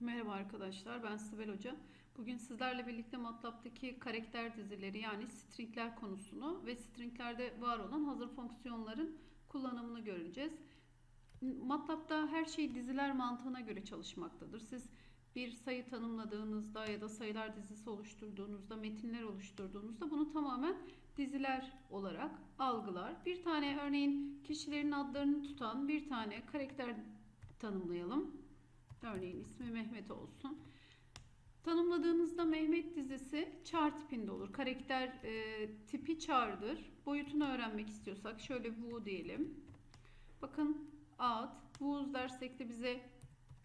Merhaba arkadaşlar, ben Sibel Hoca. Bugün sizlerle birlikte MATLAB'daki karakter dizileri yani stringler konusunu ve stringlerde var olan hazır fonksiyonların kullanımını göreceğiz. MATLAB'da her şey diziler mantığına göre çalışmaktadır. Siz bir sayı tanımladığınızda ya da sayılar dizisi oluşturduğunuzda, metinler oluşturduğunuzda bunu tamamen diziler olarak algılar. Bir tane örneğin kişilerin adlarını tutan bir tane karakter tanımlayalım. Örneğin ismi Mehmet olsun. Tanımladığınızda Mehmet dizisi char tipinde olur. Karakter e, tipi char'dır. Boyutunu öğrenmek istiyorsak şöyle bu diyelim. Bakın ad, whose dersek de bize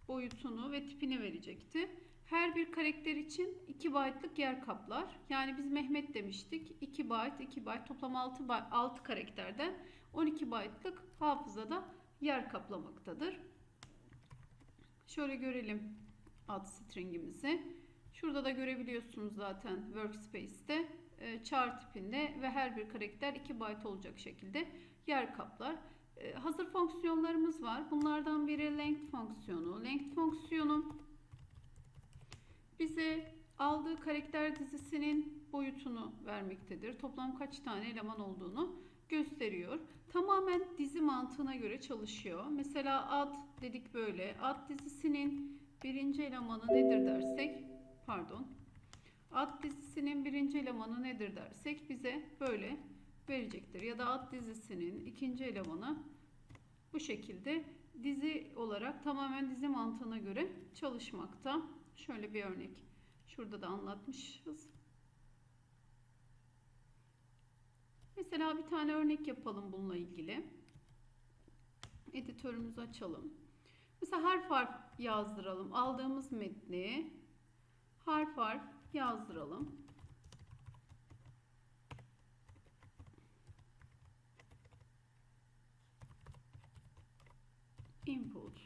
boyutunu ve tipini verecekti. Her bir karakter için 2 byte'lık yer kaplar. Yani biz Mehmet demiştik. 2 byte, 2 byte toplam 6, byte, 6 karakterden 12 byte'lık hafızada yer kaplamaktadır. Şöyle görelim ad stringimizi. Şurada da görebiliyorsunuz zaten workspace'te e, char tipinde ve her bir karakter 2 byte olacak şekilde yer kaplar. E, hazır fonksiyonlarımız var. Bunlardan biri length fonksiyonu. Length fonksiyonu bize aldığı karakter dizisinin boyutunu vermektedir. Toplam kaç tane eleman olduğunu gösteriyor. Tamamen dizi mantığına göre çalışıyor. Mesela ad dedik böyle. Ad dizisinin birinci elemanı nedir dersek, pardon. Ad dizisinin birinci elemanı nedir dersek bize böyle verecektir. Ya da ad dizisinin ikinci elemanı bu şekilde dizi olarak tamamen dizi mantığına göre çalışmakta. Şöyle bir örnek. Şurada da anlatmışız. Mesela bir tane örnek yapalım bununla ilgili. Editörümüzü açalım. Mesela harf harf yazdıralım. Aldığımız metni harf harf yazdıralım. Input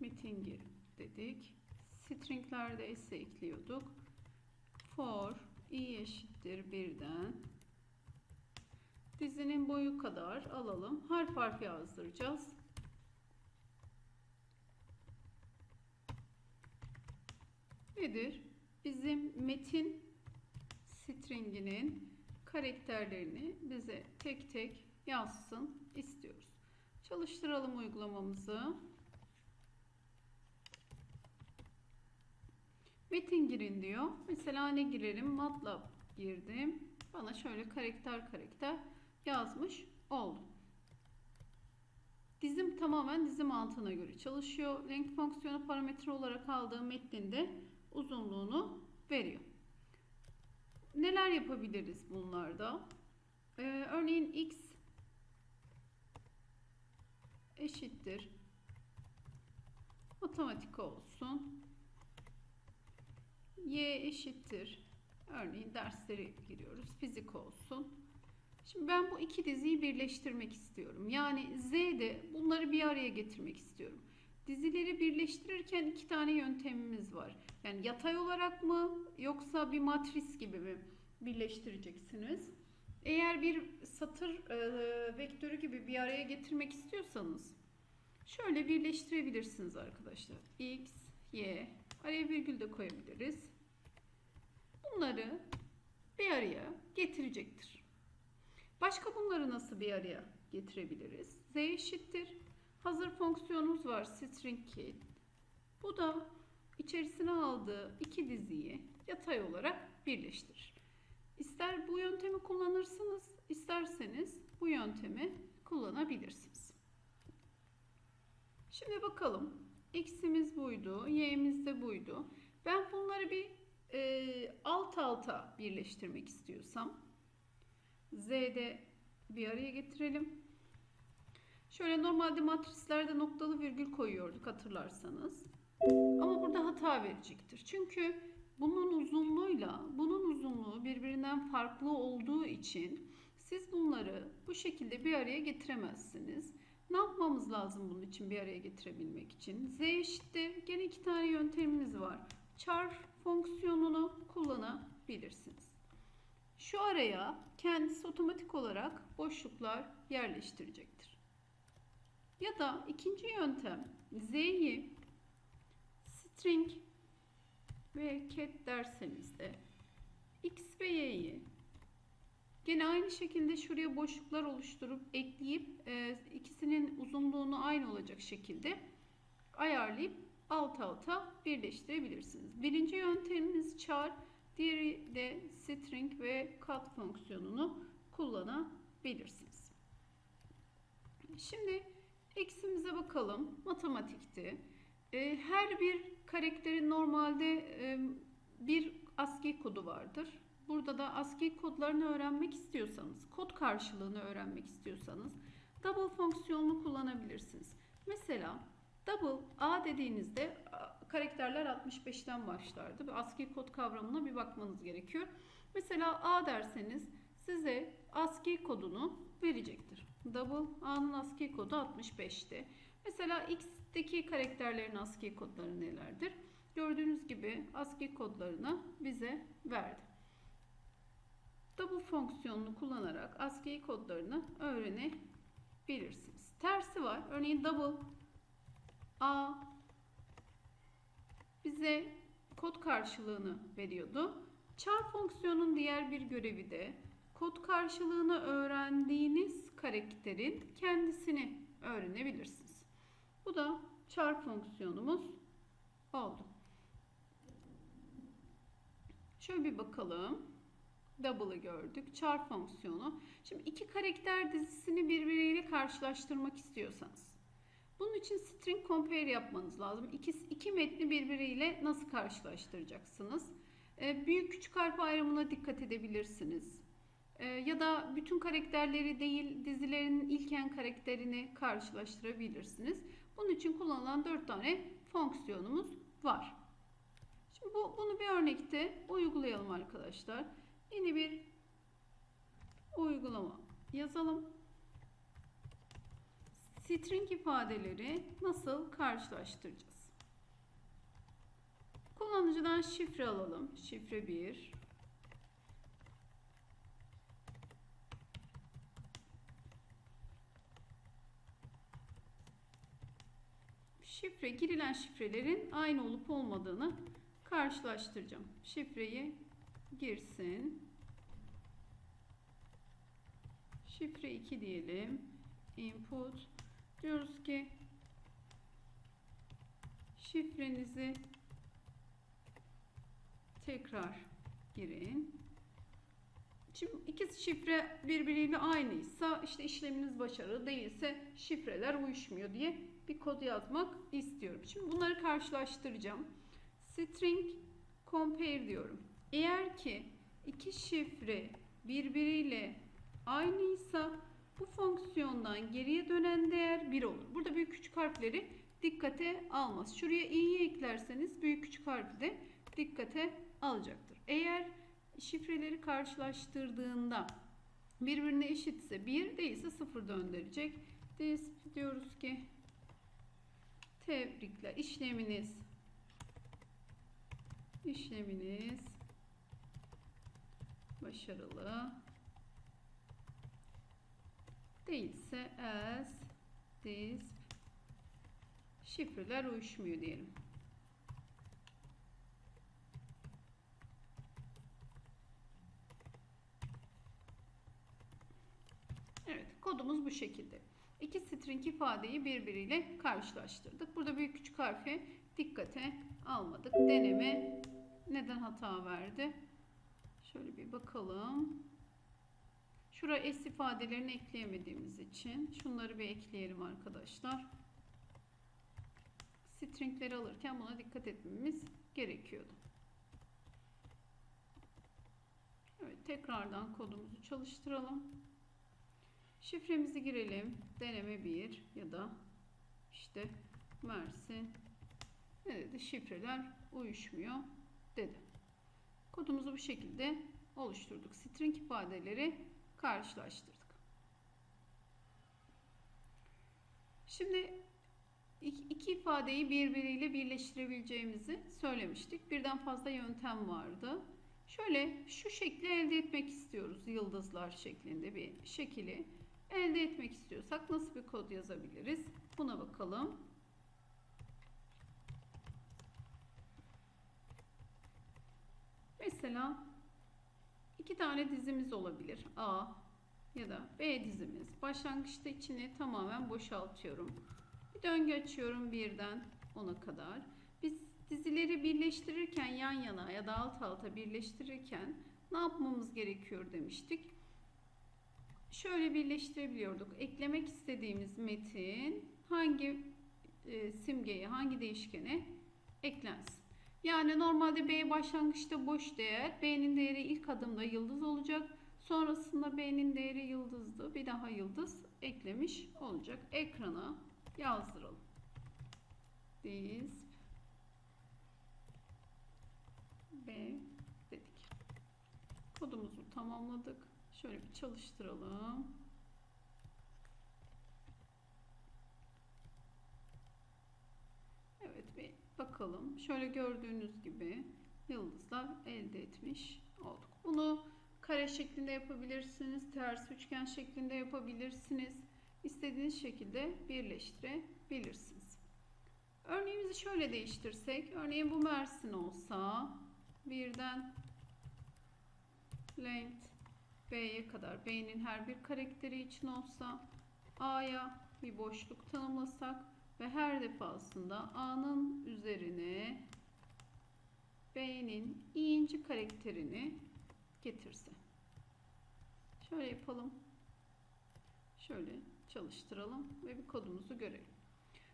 metin gir dedik. Stringlerde s ekliyorduk. For i eşittir birden dizinin boyu kadar alalım. Harf harf yazdıracağız. Nedir? Bizim metin stringinin karakterlerini bize tek tek yazsın istiyoruz. Çalıştıralım uygulamamızı. Metin girin diyor. Mesela ne girelim? MATLAB girdim. Bana şöyle karakter karakter yazmış oldu. Dizim tamamen dizi mantığına göre çalışıyor. Renk fonksiyonu parametre olarak aldığım metninde uzunluğunu veriyor. Neler yapabiliriz bunlarda? Ee, örneğin x eşittir matematik olsun y eşittir. Örneğin dersleri giriyoruz. Fizik olsun. Şimdi ben bu iki diziyi birleştirmek istiyorum. Yani Z'de bunları bir araya getirmek istiyorum. Dizileri birleştirirken iki tane yöntemimiz var. Yani yatay olarak mı yoksa bir matris gibi mi birleştireceksiniz? Eğer bir satır e, vektörü gibi bir araya getirmek istiyorsanız şöyle birleştirebilirsiniz arkadaşlar. X, Y, araya virgül de koyabiliriz bunları bir araya getirecektir. Başka bunları nasıl bir araya getirebiliriz? Z eşittir. Hazır fonksiyonumuz var string key. Bu da içerisine aldığı iki diziyi yatay olarak birleştirir. İster bu yöntemi kullanırsınız, isterseniz bu yöntemi kullanabilirsiniz. Şimdi bakalım. X'imiz buydu, Y'miz de buydu. Ben bunları bir e, alt alta birleştirmek istiyorsam Z'de bir araya getirelim. Şöyle normalde matrislerde noktalı virgül koyuyorduk hatırlarsanız. Ama burada hata verecektir. Çünkü bunun uzunluğuyla bunun uzunluğu birbirinden farklı olduğu için siz bunları bu şekilde bir araya getiremezsiniz. Ne yapmamız lazım bunun için bir araya getirebilmek için? Z eşittir. Gene iki tane yöntemimiz var. Char fonksiyonunu kullanabilirsiniz. Şu araya kendisi otomatik olarak boşluklar yerleştirecektir. Ya da ikinci yöntem Z'yi string ve cat derseniz de x ve y'yi gene aynı şekilde şuraya boşluklar oluşturup ekleyip e, ikisinin uzunluğunu aynı olacak şekilde ayarlayıp alt alta birleştirebilirsiniz. Birinci yöntemimiz char, diğeri de string ve cut fonksiyonunu kullanabilirsiniz. Şimdi eksimize bakalım. Matematikti. E, her bir karakterin normalde e, bir ASCII kodu vardır. Burada da ASCII kodlarını öğrenmek istiyorsanız, kod karşılığını öğrenmek istiyorsanız double fonksiyonunu kullanabilirsiniz. Mesela double A dediğinizde karakterler 65'ten başlardı. Bir ASCII kod kavramına bir bakmanız gerekiyor. Mesela A derseniz size ASCII kodunu verecektir. Double A'nın ASCII kodu 65'ti. Mesela X'teki karakterlerin ASCII kodları nelerdir? Gördüğünüz gibi ASCII kodlarını bize verdi. Double fonksiyonunu kullanarak ASCII kodlarını öğrenebilirsiniz. Tersi var. Örneğin double A bize kod karşılığını veriyordu. Char fonksiyonun diğer bir görevi de kod karşılığını öğrendiğiniz karakterin kendisini öğrenebilirsiniz. Bu da char fonksiyonumuz oldu. Şöyle bir bakalım. Double'ı gördük. Char fonksiyonu. Şimdi iki karakter dizisini birbiriyle karşılaştırmak istiyorsanız. Bunun için string compare yapmanız lazım. İki, iki metni birbiriyle nasıl karşılaştıracaksınız? Ee, büyük küçük harf ayrımına dikkat edebilirsiniz. Ee, ya da bütün karakterleri değil dizilerin ilken karakterini karşılaştırabilirsiniz. Bunun için kullanılan dört tane fonksiyonumuz var. Şimdi bu, bunu bir örnekte uygulayalım arkadaşlar. Yeni bir uygulama yazalım. String ifadeleri nasıl karşılaştıracağız? Kullanıcıdan şifre alalım. Şifre 1. Şifre girilen şifrelerin aynı olup olmadığını karşılaştıracağım. Şifreyi girsin. Şifre 2 diyelim. Input. Diyoruz ki şifrenizi tekrar girin. Şimdi ikisi şifre birbiriyle aynıysa işte işleminiz başarılı değilse şifreler uyuşmuyor diye bir kod yazmak istiyorum. Şimdi bunları karşılaştıracağım. String compare diyorum. Eğer ki iki şifre birbiriyle aynıysa bu fonksiyondan geriye dönen değer 1 olur. Burada büyük küçük harfleri dikkate almaz. Şuraya i'yi eklerseniz büyük küçük harfi de dikkate alacaktır. Eğer şifreleri karşılaştırdığında birbirine eşitse 1 değilse 0 döndürecek. This diyoruz ki tebrikler işleminiz işleminiz başarılı değilse as this şifreler uyuşmuyor diyelim. Evet, kodumuz bu şekilde. İki string ifadeyi birbiriyle karşılaştırdık. Burada büyük küçük harfi dikkate almadık. Deneme neden hata verdi? Şöyle bir bakalım. Şuraya s ifadelerini ekleyemediğimiz için şunları bir ekleyelim arkadaşlar. Stringleri alırken buna dikkat etmemiz gerekiyordu. Evet, tekrardan kodumuzu çalıştıralım. Şifremizi girelim. Deneme 1 ya da işte Mersin ne dedi? Şifreler uyuşmuyor dedi. Kodumuzu bu şekilde oluşturduk. String ifadeleri karşılaştırdık. Şimdi iki ifadeyi birbiriyle birleştirebileceğimizi söylemiştik. Birden fazla yöntem vardı. Şöyle şu şekli elde etmek istiyoruz. Yıldızlar şeklinde bir şekili. elde etmek istiyorsak nasıl bir kod yazabiliriz? Buna bakalım. Mesela iki tane dizimiz olabilir. A ya da B dizimiz. Başlangıçta içini tamamen boşaltıyorum. Bir döngü açıyorum birden 10'a kadar. Biz dizileri birleştirirken yan yana ya da alt alta birleştirirken ne yapmamız gerekiyor demiştik. Şöyle birleştirebiliyorduk. Eklemek istediğimiz metin hangi e, simgeye, hangi değişkene eklensin. Yani normalde B başlangıçta boş değer. B'nin değeri ilk adımda yıldız olacak. Sonrasında B'nin değeri yıldızdı. Bir daha yıldız eklemiş olacak. Ekrana yazdıralım. Diz B dedik. Kodumuzu tamamladık. Şöyle bir çalıştıralım. Evet bir bakalım. Şöyle gördüğünüz gibi yıldızlar elde etmiş olduk. Bunu kare şeklinde yapabilirsiniz. Ters üçgen şeklinde yapabilirsiniz. İstediğiniz şekilde birleştirebilirsiniz. Örneğimizi şöyle değiştirsek. Örneğin bu Mersin olsa birden length B'ye kadar B'nin her bir karakteri için olsa A'ya bir boşluk tanımlasak ve her defasında A'nın üzerine B'nin i'inci karakterini getirse. Şöyle yapalım. Şöyle çalıştıralım ve bir kodumuzu görelim.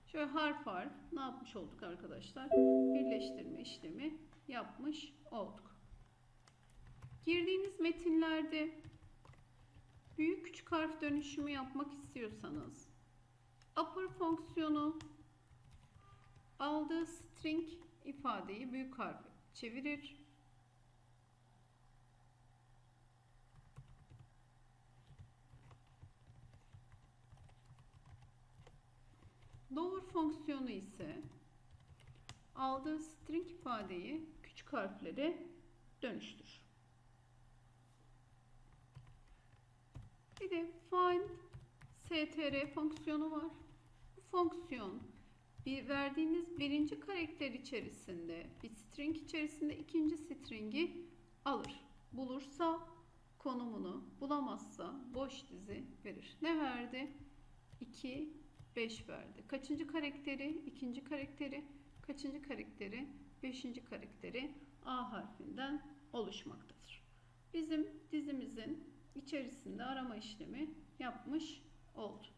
Şöyle harf harf ne yapmış olduk arkadaşlar? Birleştirme işlemi yapmış olduk. Girdiğiniz metinlerde büyük küçük harf dönüşümü yapmak istiyorsanız upper fonksiyonu aldığı string ifadeyi büyük harfe çevirir. Lower fonksiyonu ise aldığı string ifadeyi küçük harflere dönüştürür. Bir de find str fonksiyonu var. Fonksiyon bir verdiğiniz birinci karakter içerisinde bir string içerisinde ikinci stringi alır. Bulursa konumunu bulamazsa boş dizi verir. Ne verdi? 2 5 verdi. Kaçıncı karakteri? ikinci karakteri. Kaçıncı karakteri? Beşinci karakteri A harfinden oluşmaktadır. Bizim dizimizin içerisinde arama işlemi yapmış oldu.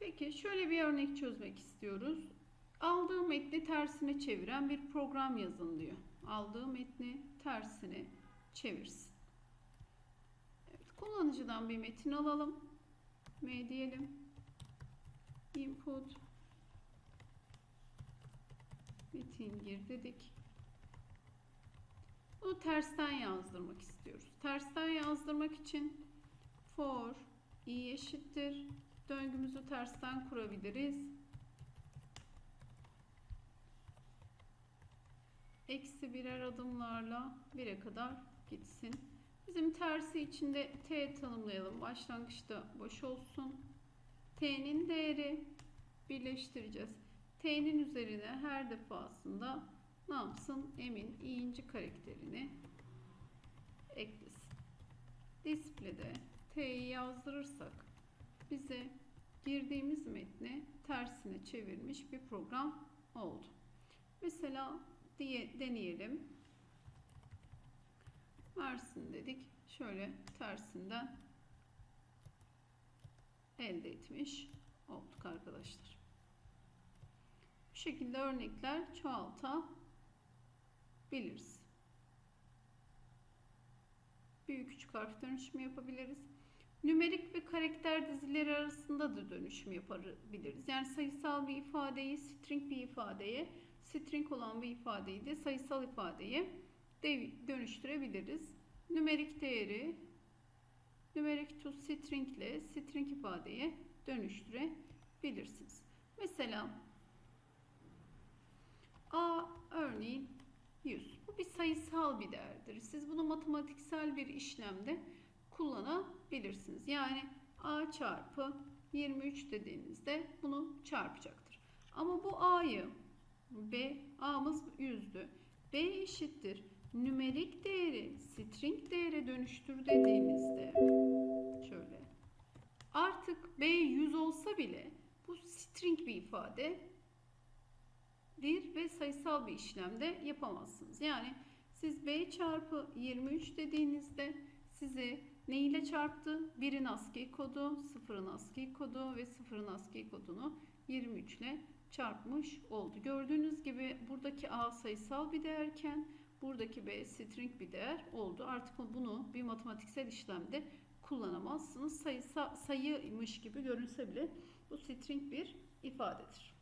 Peki şöyle bir örnek çözmek istiyoruz. Aldığı metni tersine çeviren bir program yazın diyor. Aldığı metni tersine çevirsin. Evet, kullanıcıdan bir metin alalım. M diyelim. Input metin gir dedik. Bunu tersten yazdırmak istiyoruz. Tersten yazdırmak için for i eşittir. Döngümüzü tersten kurabiliriz. Eksi birer adımlarla 1'e kadar gitsin. Bizim tersi içinde t tanımlayalım. Başlangıçta boş olsun. t'nin değeri birleştireceğiz. t'nin üzerine her defasında ne yapsın? M'in i'inci karakterini eklesin. Display'de t'yi yazdırırsak bize girdiğimiz metni tersine çevirmiş bir program oldu. Mesela diye deneyelim. Mersin dedik. Şöyle tersinden elde etmiş olduk arkadaşlar. Bu şekilde örnekler çoğaltabiliriz. Büyük küçük harf dönüşümü yapabiliriz. Nümerik ve karakter dizileri arasında da dönüşüm yapabiliriz. Yani sayısal bir ifadeyi string bir ifadeye, string olan bir ifadeyi de sayısal ifadeye dönüştürebiliriz. Nümerik değeri nümerik to string ile string ifadeye dönüştürebilirsiniz. Mesela A örneğin 100. Bu bir sayısal bir değerdir. Siz bunu matematiksel bir işlemde kullanabilirsiniz. Yani a çarpı 23 dediğinizde bunu çarpacaktır. Ama bu a'yı b a'mız 100'dü. b eşittir nümerik değeri string değere dönüştür dediğinizde şöyle artık b 100 olsa bile bu string bir ifade dir ve sayısal bir işlemde yapamazsınız. Yani siz b çarpı 23 dediğinizde sizi ne ile çarptı? 1'in ASCII kodu, 0'ın ASCII kodu ve 0'ın ASCII kodunu 23 ile çarpmış oldu. Gördüğünüz gibi buradaki a sayısal bir değerken buradaki b string bir değer oldu. Artık bunu bir matematiksel işlemde kullanamazsınız. Sayısa, sayıymış gibi görünse bile bu string bir ifadedir.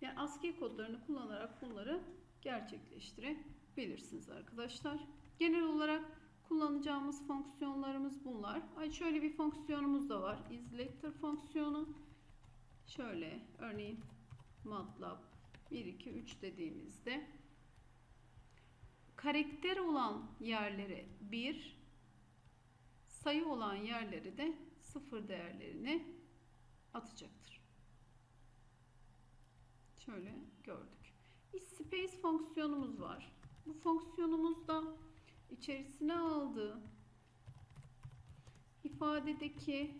Yani ASCII kodlarını kullanarak bunları gerçekleştirebilirsiniz arkadaşlar. Genel olarak kullanacağımız fonksiyonlarımız bunlar. Ay şöyle bir fonksiyonumuz da var. isLater fonksiyonu. Şöyle örneğin MATLAB 1 2 3 dediğimizde karakter olan yerlere 1 sayı olan yerlere de 0 değerlerini atacaktır. Şöyle gördük. isSpace fonksiyonumuz var. Bu fonksiyonumuzda içerisine aldığı ifadedeki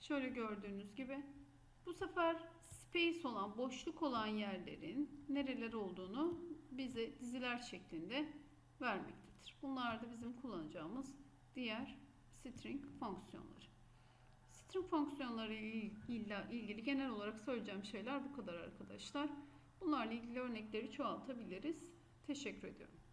şöyle gördüğünüz gibi bu sefer space olan boşluk olan yerlerin nereler olduğunu bize diziler şeklinde vermektedir. Bunlar da bizim kullanacağımız diğer string fonksiyonları. String fonksiyonları ile ilgili genel olarak söyleyeceğim şeyler bu kadar arkadaşlar. Bunlarla ilgili örnekleri çoğaltabiliriz. Teşekkür ediyorum.